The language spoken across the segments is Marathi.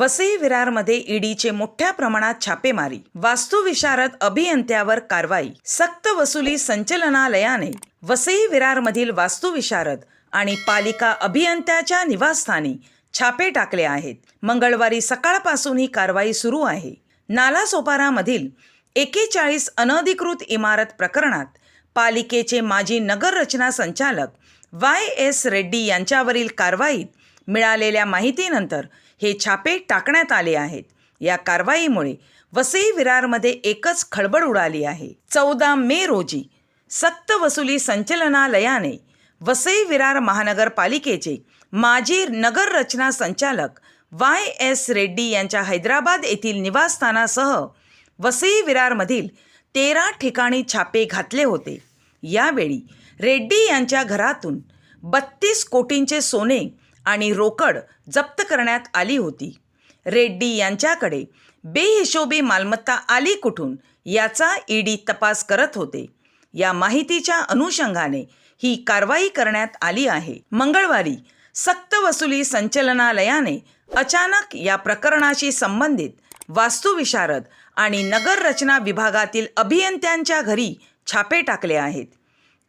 वसई विरारमध्ये ईडीचे मोठ्या प्रमाणात छापेमारी. वास्तुविशारद अभियंत्यावर कारवाई. सक्त वसुली संचलनालयाने वसई विरारमधील वास्तुविशारद आणि पालिका अभियंत्याच्या निवासस्थानी छापे टाकले आहेत. मंगळवारी सकाळपासून ही कारवाई सुरू आहे. नालासोपारामधील एकेचाळीस अनधिकृत इमारत प्रकरणात पालिकेचे माजी नगररचना संचालक वाय एस रेड्डी यांच्यावरील कारवाईत मिळालेल्या माहितीनंतर हे छापे टाकण्यात आले आहेत. या कारवाईमुळे वसई विरारमध्ये एकच खळबळ उडाली आहे. चौदा मे रोजी सक्त वसुली संचलनालयाने वसई विरार महानगरपालिकेचे माजी नगररचना संचालक वाय एस रेड्डी यांच्या हैदराबाद येथील निवासस्थानासह वसई विरारमधील तेरा ठिकाणी छापे घातले होते. यावेळी रेड्डी यांच्या घरातून बत्तीस कोटींचे सोने आणि रोकड जप्त करण्यात आली होती. रेड्डी यांच्याकडे बेहिशोबी मालमत्ता आली कुठून याचा ईडी तपास करत होते. या माहितीच्या अनुषंगाने ही कारवाई करण्यात आली आहे. मंगळवारी सक्त वसुली संचलनालयाने अचानक या प्रकरणाशी संबंधित वास्तुविशारद आणि नगररचना विभागातील अभियंत्यांच्या घरी छापे टाकले आहेत.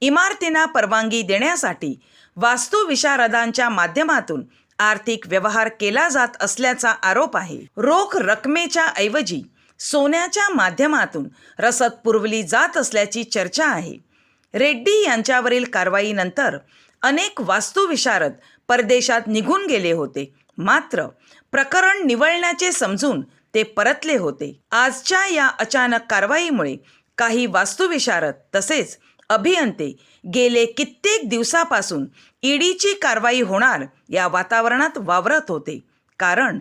इमारतींना परवानगी देण्यासाठी वास्तुविशारदांच्या माध्यमातून आर्थिक व्यवहार केला जात असल्याचा आरोप आहे. रोख रकमेच्या ऐवजी सोन्याच्या माध्यमातून रसद पुरवली जात असल्याची चर्चा आहे. रेड्डी यांच्यावरील कारवाईनंतर अनेक वास्तुविशारद परदेशात निघून गेले होते. मात्र प्रकरण निवळण्याचे समजून ते परतले होते. आजच्या या अचानक कारवाईमुळे काही वास्तुविशारद तसेच अभियंते गेले कित्येक दिवसापासून ईडीची कारवाई होणार या वातावरणात वावरत होते. कारण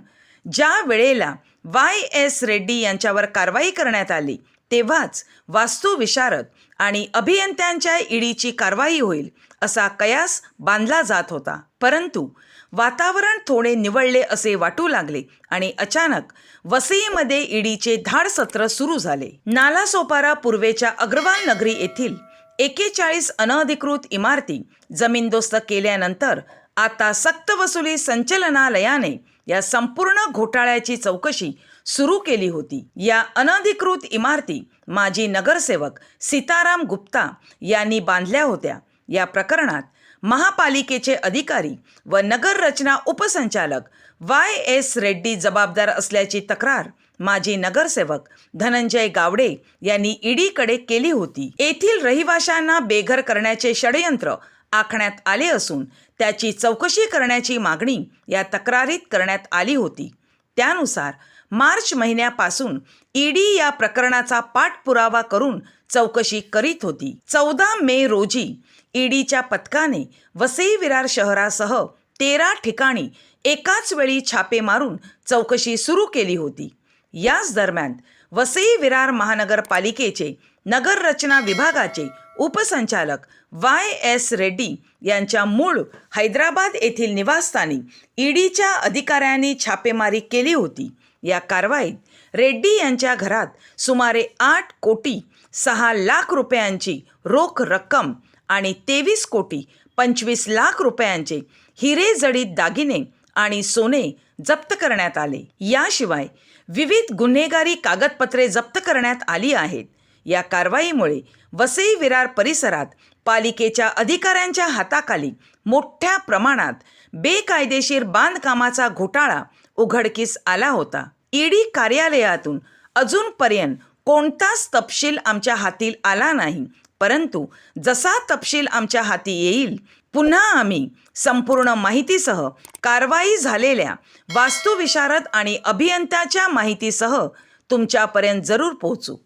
ज्या वेळेला वाय एस रेड्डी यांच्यावर कारवाई करण्यात आली तेव्हाच वास्तुविशारद आणि अभियंत्यांच्या ईडीची कारवाई होईल असा कयास बांधला जात होता. परंतु वातावरण थोडे निवळले असे वाटू लागले आणि अचानक वसईमध्ये ईडीचे धाड सत्र सुरू झाले. नालासोपारा पूर्वेच्या अग्रवाल नगरी येथील एकेचाळीस अनधिकृत इमारती जमीनदोस्त केल्यानंतर आता सक्तवसुली संचलनालयाने या संपूर्ण घोटाळ्याची चौकशी सुरू केली होती. या अनधिकृत इमारती माजी नगरसेवक सीताराम गुप्ता यांनी बांधल्या होत्या. या प्रकरणात महापालिकेचे अधिकारी व नगररचना उपसंचालक वाय एस रेड्डी जबाबदार असल्याची तक्रार माजी नगरसेवक धनंजय गावडे यांनी ईडीकडे केली होती. येथील रहिवाशांना बेघर करण्याचे षडयंत्र आखण्यात आले असून त्याची चौकशी करण्याची मागणी या तक्रारीत करण्यात आली होती. त्यानुसार मार्च महिन्यापासून ईडी या प्रकरणाचा पाठपुरावा करून चौकशी करीत होती. चौदा मे रोजी ईडीच्या पथकाने वसई विरार शहरासह तेरा ठिकाणी एकाच वेळी छापे मारून चौकशी सुरू केली होती. याच दरम्यान वसई विरार महानगरपालिकेचे नगररचना विभागाचे उपसंचालक वाय एस रेड्डी यांच्या मूळ हैदराबाद येथील निवासस्थानी ईडीच्या अधिकाऱ्यांनी छापेमारी केली होती. या कारवाईत रेड्डी यांच्या घरात सुमारे आठ कोटी सहा लाख रुपयांची रोख रक्कम आणि तेवीस कोटी पंचवीस लाख रुपयांचे हिरेजडीत दागिने आणि सोने जप्त करण्यात आले. याशिवाय विविध गुन्हेगारी कागदपत्रे जप्त करण्यात आली आहेत. या कारवाईमुळे वसई विरार परिसरात पालिकेच्या अधिकाऱ्यांच्या हाताखाली मोठ्या प्रमाणात बेकायदेशीर बांधकामाचा घोटाळा उघडकीस आला होता. ईडी कार्यालयातून अजूनपर्यंत कोणताच तपशील आमच्या हाती आला नाही. परंतु जसा तपशील आमच्या हाती येईल पुन्हा आम्ही संपूर्ण माहितीसह कारवाई झालेल्या वास्तुविशारद आणि अभियंत्याच्या माहितीसह तुमच्यापर्यंत जरूर पोहोचू.